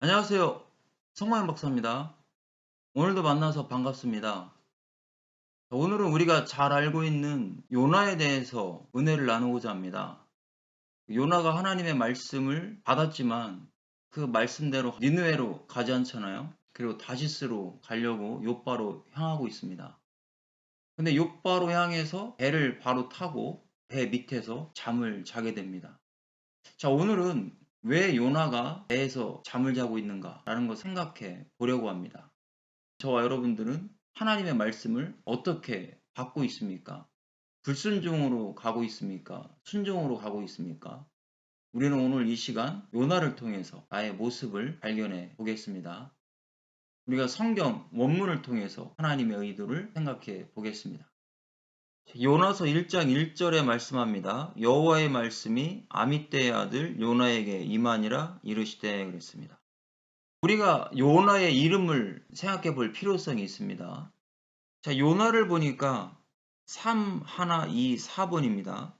안녕하세요. 성마현 박사입니다. 오늘도 만나서 반갑습니다. 오늘은 우리가 잘 알고 있는 요나에 대해서 은혜를 나누고자 합니다. 요나가 하나님의 말씀을 받았지만 그 말씀대로 니느웨로 가지 않잖아요. 그리고 다시스로 가려고 요바로 향하고 있습니다. 근데 요바로 향해서 배를 바로 타고 배 밑에서 잠을 자게 됩니다. 자, 오늘은 왜 요나가 배에서 잠을 자고 있는가라는 걸 생각해 보려고 합니다. 저와 여러분들은 하나님의 말씀을 어떻게 받고 있습니까? 불순종으로 가고 있습니까? 순종으로 가고 있습니까? 우리는 오늘 이 시간 요나를 통해서 나의 모습을 발견해 보겠습니다. 우리가 성경 원문을 통해서 하나님의 의도를 생각해 보겠습니다. 요나서 1장 1절에 말씀합니다. 여호와의 말씀이 아미떼의 아들 요나에게 임하니라 이르시되 그랬습니다. 우리가 요나의 이름을 생각해 볼 필요성이 있습니다. 자, 요나를 보니까 3, 하나, 2, 4번입니다.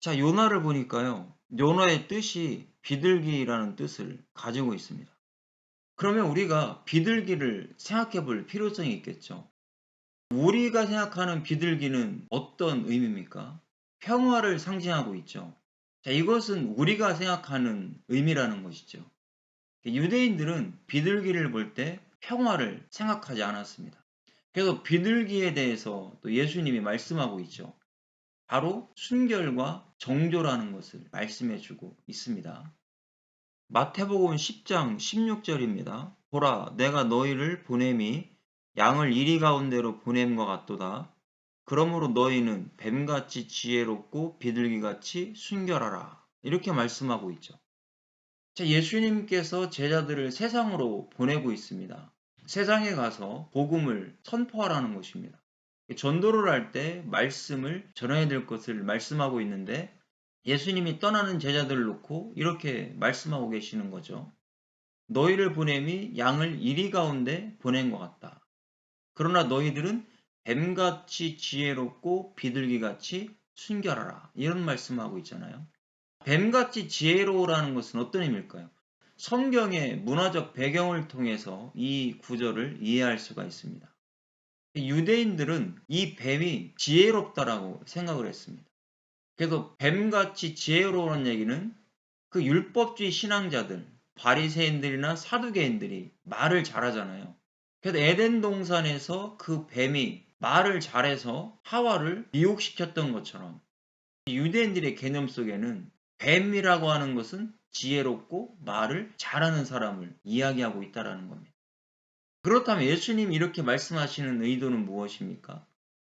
자, 요나를 보니까요. 요나의 뜻이 비둘기라는 뜻을 가지고 있습니다. 그러면 우리가 비둘기를 생각해 볼 필요성이 있겠죠. 우리가 생각하는 비둘기는 어떤 의미입니까? 평화를 상징하고 있죠. 자, 이것은 우리가 생각하는 의미라는 것이죠. 유대인들은 비둘기를 볼 때 평화를 생각하지 않았습니다. 그래서 비둘기에 대해서 또 예수님이 말씀하고 있죠. 바로 순결과 정조라는 것을 말씀해 주고 있습니다. 마태복음 10장 16절입니다. 보라, 내가 너희를 보냄이 양을 이리 가운데로 보냄과 같도다. 그러므로 너희는 뱀같이 지혜롭고 비둘기같이 순결하라. 이렇게 말씀하고 있죠. 자, 예수님께서 제자들을 세상으로 보내고 있습니다. 세상에 가서 복음을 선포하라는 것입니다. 전도를 할 때 말씀을 전해야 될 것을 말씀하고 있는데 예수님이 떠나는 제자들을 놓고 이렇게 말씀하고 계시는 거죠. 너희를 보냄이 양을 이리 가운데 보낸 것 같다. 그러나 너희들은 뱀같이 지혜롭고 비둘기같이 순결하라. 이런 말씀하고 있잖아요. 뱀같이 지혜로우라는 것은 어떤 의미일까요? 성경의 문화적 배경을 통해서 이 구절을 이해할 수가 있습니다. 유대인들은 이 뱀이 지혜롭다라고 생각을 했습니다. 그래서 뱀같이 지혜로우는 얘기는 그 율법주의 신앙자들, 바리새인들이나 사두개인들이 말을 잘하잖아요. 그래서 에덴 동산에서 그 뱀이 말을 잘해서 하와를 미혹시켰던 것처럼 유대인들의 개념 속에는 뱀이라고 하는 것은 지혜롭고 말을 잘하는 사람을 이야기하고 있다는 겁니다. 그렇다면 예수님이 이렇게 말씀하시는 의도는 무엇입니까?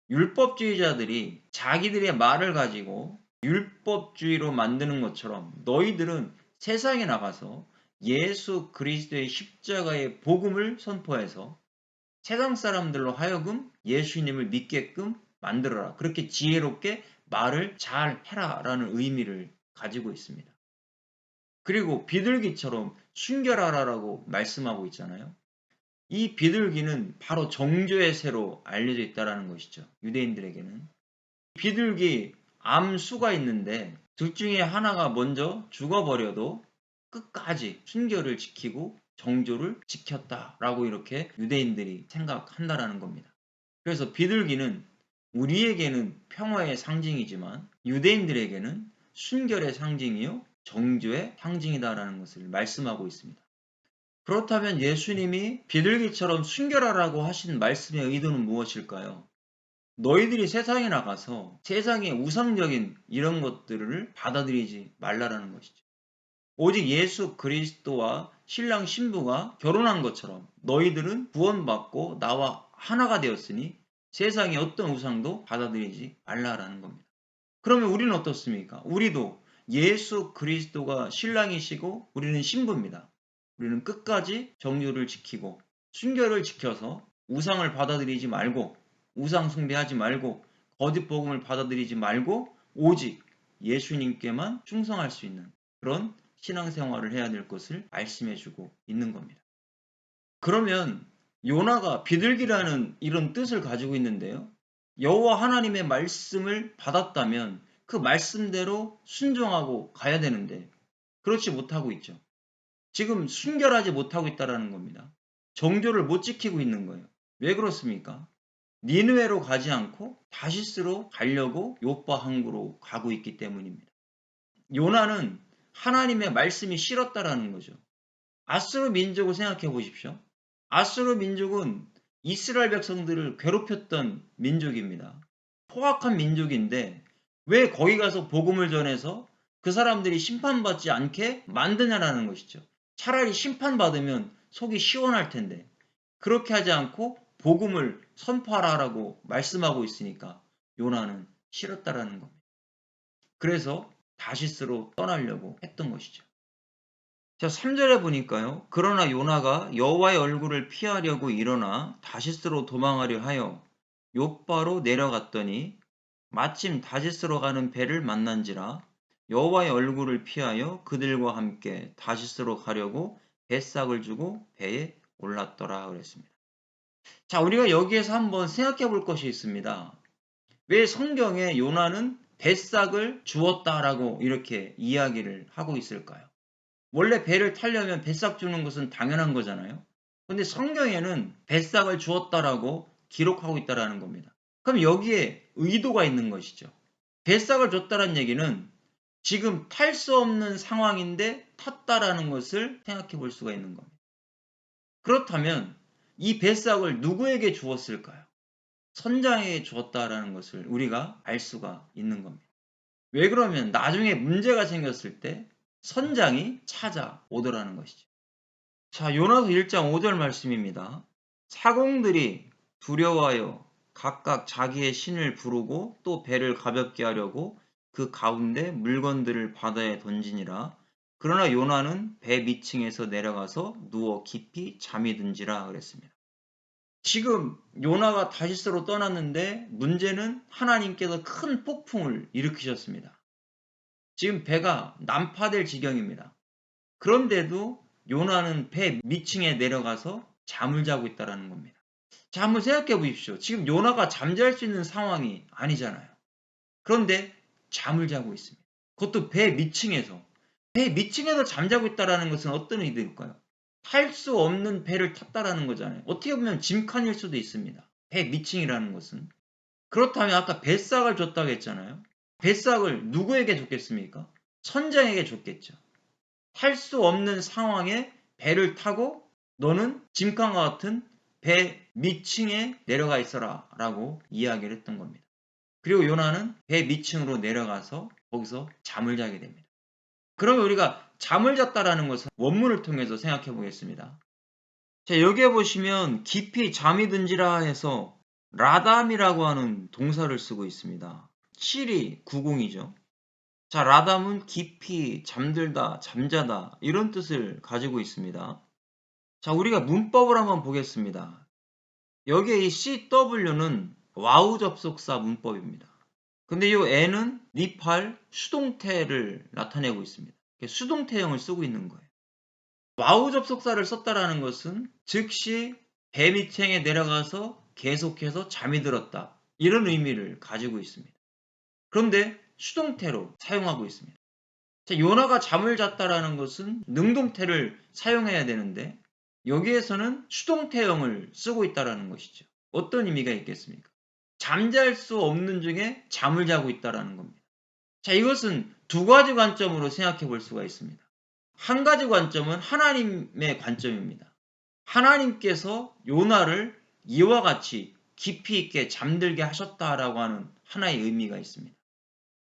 율법주의자들이 자기들의 말을 가지고 율법주의로 만드는 것처럼 너희들은 세상에 나가서 예수 그리스도의 십자가의 복음을 선포해서 세상 사람들로 하여금 예수님을 믿게끔 만들어라. 그렇게 지혜롭게 말을 잘 해라. 라는 의미를 가지고 있습니다. 그리고 비둘기처럼 순결하라라고 말씀하고 있잖아요. 이 비둘기는 바로 정조의 새로 알려져 있다는 것이죠. 유대인들에게는. 비둘기 암수가 있는데 둘 중에 하나가 먼저 죽어버려도 끝까지 순결을 지키고 정조를 지켰다라고 이렇게 유대인들이 생각한다라는 겁니다. 그래서 비둘기는 우리에게는 평화의 상징이지만 유대인들에게는 순결의 상징이요 정조의 상징이다라는 것을 말씀하고 있습니다. 그렇다면 예수님이 비둘기처럼 순결하라고 하신 말씀의 의도는 무엇일까요? 너희들이 세상에 나가서 세상의 우상적인 이런 것들을 받아들이지 말라라는 것이죠. 오직 예수 그리스도와 신랑 신부가 결혼한 것처럼 너희들은 구원받고 나와 하나가 되었으니 세상의 어떤 우상도 받아들이지 말라라는 겁니다. 그러면 우리는 어떻습니까? 우리도 예수 그리스도가 신랑이시고 우리는 신부입니다. 우리는 끝까지 정류를 지키고 순결을 지켜서 우상을 받아들이지 말고 우상 숭배하지 말고 거짓 복음을 받아들이지 말고 오직 예수님께만 충성할 수 있는 그런 신앙생활을 해야 될 것을 말씀해주고 있는 겁니다. 그러면 요나가 비둘기라는 이런 뜻을 가지고 있는데요. 여호와 하나님의 말씀을 받았다면 그 말씀대로 순종하고 가야 되는데 그렇지 못하고 있죠. 지금 순결하지 못하고 있다라는 겁니다. 정조를 못 지키고 있는 거예요. 왜 그렇습니까? 니느웨로 가지 않고 다시스로 가려고 요빠 항구로 가고 있기 때문입니다. 요나는 하나님의 말씀이 싫었다라는 거죠. 아스로 민족을 생각해 보십시오. 아스로 민족은 이스라엘 백성들을 괴롭혔던 민족입니다. 포악한 민족인데 왜 거기 가서 복음을 전해서 그 사람들이 심판받지 않게 만드냐라는 것이죠. 차라리 심판받으면 속이 시원할 텐데 그렇게 하지 않고 복음을 선포하라라고 말씀하고 있으니까 요나는 싫었다라는 겁니다. 그래서 다시스로 떠나려고 했던 것이죠. 자, 3절에 보니까요. 그러나 요나가 여호와의 얼굴을 피하려고 일어나 다시스로 도망하려 하여 요바로 내려갔더니 마침 다시스로 가는 배를 만난지라 여호와의 얼굴을 피하여 그들과 함께 다시스로 가려고 뱃삭을 주고 배에 올랐더라 그랬습니다. 자, 우리가 여기에서 한번 생각해 볼 것이 있습니다. 왜 성경에 요나는 뱃삭을 주었다라고 이렇게 이야기를 하고 있을까요? 원래 배를 타려면 뱃삭 주는 것은 당연한 거잖아요. 근데 성경에는 뱃삭을 주었다라고 기록하고 있다라는 겁니다. 그럼 여기에 의도가 있는 것이죠. 뱃삭을 줬다는 얘기는 지금 탈 수 없는 상황인데 탔다라는 것을 생각해 볼 수가 있는 겁니다. 그렇다면 이 뱃삭을 누구에게 주었을까요? 선장에게 주었다라는 것을 우리가 알 수가 있는 겁니다. 왜 그러면 나중에 문제가 생겼을 때 선장이 찾아오더라는 것이죠. 자, 요나서 1장 5절 말씀입니다. 사공들이 두려워하여 각각 자기의 신을 부르고 또 배를 가볍게 하려고 그 가운데 물건들을 바다에 던지니라. 그러나 요나는 배 밑층에서 내려가서 누워 깊이 잠이 든지라 그랬습니다. 지금 요나가 다시스로 떠났는데 문제는 하나님께서 큰 폭풍을 일으키셨습니다. 지금 배가 난파될 지경입니다. 그런데도 요나는 배 밑층에 내려가서 잠을 자고 있다는 겁니다. 자, 한번 생각해 보십시오. 지금 요나가 잠잘 수 있는 상황이 아니잖아요. 그런데 잠을 자고 있습니다. 그것도 배 밑층에서. 배 밑층에서 잠자고 있다는 것은 어떤 의도일까요? 탈 수 없는 배를 탔다라는 거잖아요. 어떻게 보면 짐칸일 수도 있습니다. 배 밑층이라는 것은. 그렇다면 아까 뱃삭을 줬다고 했잖아요. 뱃삭을 누구에게 줬겠습니까? 선장에게 줬겠죠. 탈 수 없는 상황에 배를 타고 너는 짐칸과 같은 배 밑층에 내려가 있어라 라고 이야기를 했던 겁니다. 그리고 요나는 배 밑층으로 내려가서 거기서 잠을 자게 됩니다. 그러면 우리가 잠을 잤다라는 것은 원문을 통해서 생각해 보겠습니다. 자, 여기에 보시면 깊이 잠이 든지라 해서 라담이라고 하는 동사를 쓰고 있습니다. 7이 90이죠. 자, 라담은 깊이 잠들다, 잠자다 이런 뜻을 가지고 있습니다. 자, 우리가 문법을 한번 보겠습니다. 여기에 이 CW는 와우 접속사 문법입니다. 근데 이 n은 니팔 수동태를 나타내고 있습니다. 수동태형을 쓰고 있는 거예요. 와우 접속사를 썼다라는 것은 즉시 배 밑층에 내려가서 계속해서 잠이 들었다. 이런 의미를 가지고 있습니다. 그런데 수동태로 사용하고 있습니다. 자, 요나가 잠을 잤다라는 것은 능동태를 사용해야 되는데 여기에서는 수동태형을 쓰고 있다라는 것이죠. 어떤 의미가 있겠습니까? 잠잘 수 없는 중에 잠을 자고 있다라는 겁니다. 자, 이것은 두 가지 관점으로 생각해 볼 수가 있습니다. 한 가지 관점은 하나님의 관점입니다. 하나님께서 요나를 이와 같이 깊이 있게 잠들게 하셨다라고 하는 하나의 의미가 있습니다.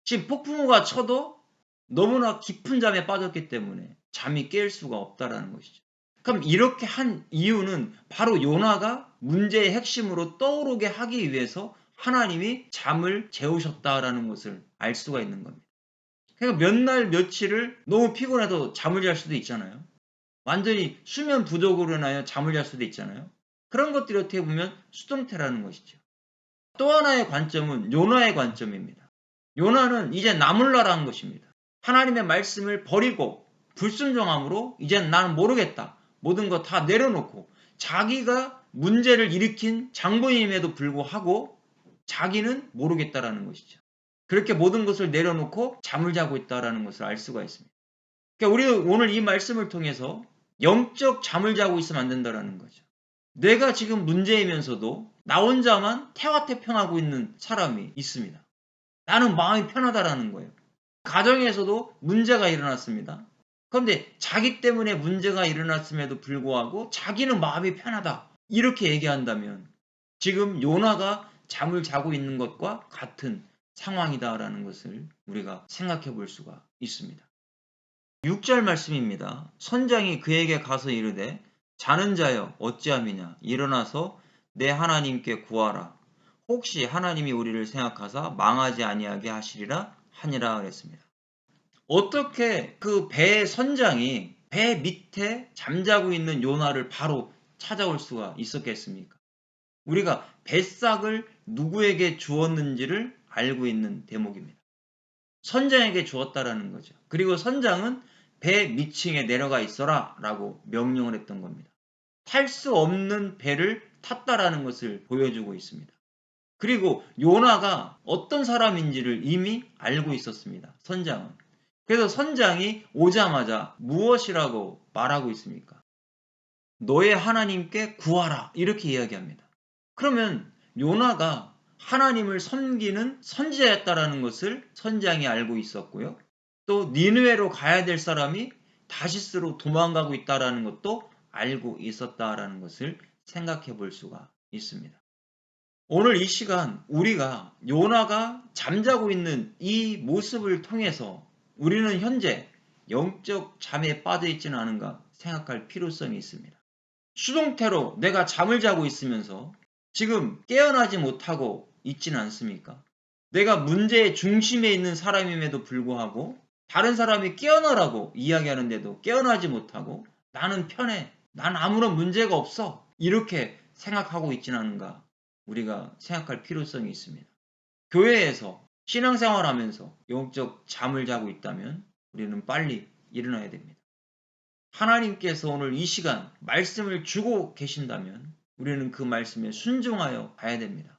지금 폭풍우가 쳐도 너무나 깊은 잠에 빠졌기 때문에 잠이 깰 수가 없다라는 것이죠. 그럼 이렇게 한 이유는 바로 요나가 문제의 핵심으로 떠오르게 하기 위해서 하나님이 잠을 재우셨다라는 것을 알 수가 있는 겁니다. 그러니까 몇 날 며칠을 너무 피곤해서 잠을 잘 수도 있잖아요. 완전히 수면 부족으로 인하여 잠을 잘 수도 있잖아요. 그런 것들이 어떻게 보면 수동태라는 것이죠. 또 하나의 관점은 요나의 관점입니다. 요나는 이제 나물라라는 것입니다. 하나님의 말씀을 버리고 불순종함으로 이제 나는 모르겠다. 모든 거 다 내려놓고 자기가 문제를 일으킨 장본임에도 불구하고 자기는 모르겠다라는 것이죠. 그렇게 모든 것을 내려놓고 잠을 자고 있다라는 것을 알 수가 있습니다. 그러니까 우리 오늘 이 말씀을 통해서 영적 잠을 자고 있으면 안 된다라는 거죠. 내가 지금 문제이면서도 나 혼자만 태화태평하고 있는 사람이 있습니다. 나는 마음이 편하다라는 거예요. 가정에서도 문제가 일어났습니다. 그런데 자기 때문에 문제가 일어났음에도 불구하고 자기는 마음이 편하다. 이렇게 얘기한다면 지금 요나가 잠을 자고 있는 것과 같은 상황이다라는 것을 우리가 생각해 볼 수가 있습니다. 6절 말씀입니다. 선장이 그에게 가서 이르되 자는 자여 어찌함이냐 일어나서 내 하나님께 구하라 혹시 하나님이 우리를 생각하사 망하지 아니하게 하시리라 하니라 그랬습니다. 어떻게 그 배의 선장이 배 밑에 잠자고 있는 요나를 바로 찾아올 수가 있었겠습니까? 우리가 뱃삭을 누구에게 주었는지를 알고 있는 대목입니다. 선장에게 주었다라는 거죠. 그리고 선장은 배 밑층에 내려가 있어라 라고 명령을 했던 겁니다. 탈 수 없는 배를 탔다라는 것을 보여주고 있습니다. 그리고 요나가 어떤 사람인지를 이미 알고 있었습니다. 선장은. 그래서 선장이 오자마자 무엇이라고 말하고 있습니까? 너의 하나님께 구하라. 이렇게 이야기합니다. 그러면 요나가 하나님을 섬기는 선지자였다라는 것을 선장이 알고 있었고요. 또 니느웨로 가야 될 사람이 다시스로 도망가고 있다라는 것도 알고 있었다라는 것을 생각해 볼 수가 있습니다. 오늘 이 시간 우리가 요나가 잠자고 있는 이 모습을 통해서 우리는 현재 영적 잠에 빠져 있지는 않은가 생각할 필요성이 있습니다. 수동태로 내가 잠을 자고 있으면서 지금 깨어나지 못하고 있지는 않습니까? 내가 문제의 중심에 있는 사람임에도 불구하고 다른 사람이 깨어나라고 이야기하는데도 깨어나지 못하고 나는 편해. 난 아무런 문제가 없어. 이렇게 생각하고 있지는 않은가 우리가 생각할 필요성이 있습니다. 교회에서 신앙생활 하면서 영적 잠을 자고 있다면 우리는 빨리 일어나야 됩니다. 하나님께서 오늘 이 시간 말씀을 주고 계신다면 우리는 그 말씀에 순종하여 가야 됩니다.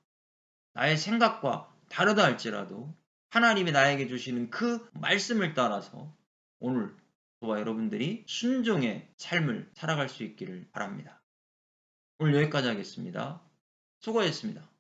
나의 생각과 다르다 할지라도 하나님이 나에게 주시는 그 말씀을 따라서 오늘 저와 여러분들이 순종의 삶을 살아갈 수 있기를 바랍니다. 오늘 여기까지 하겠습니다. 수고하셨습니다.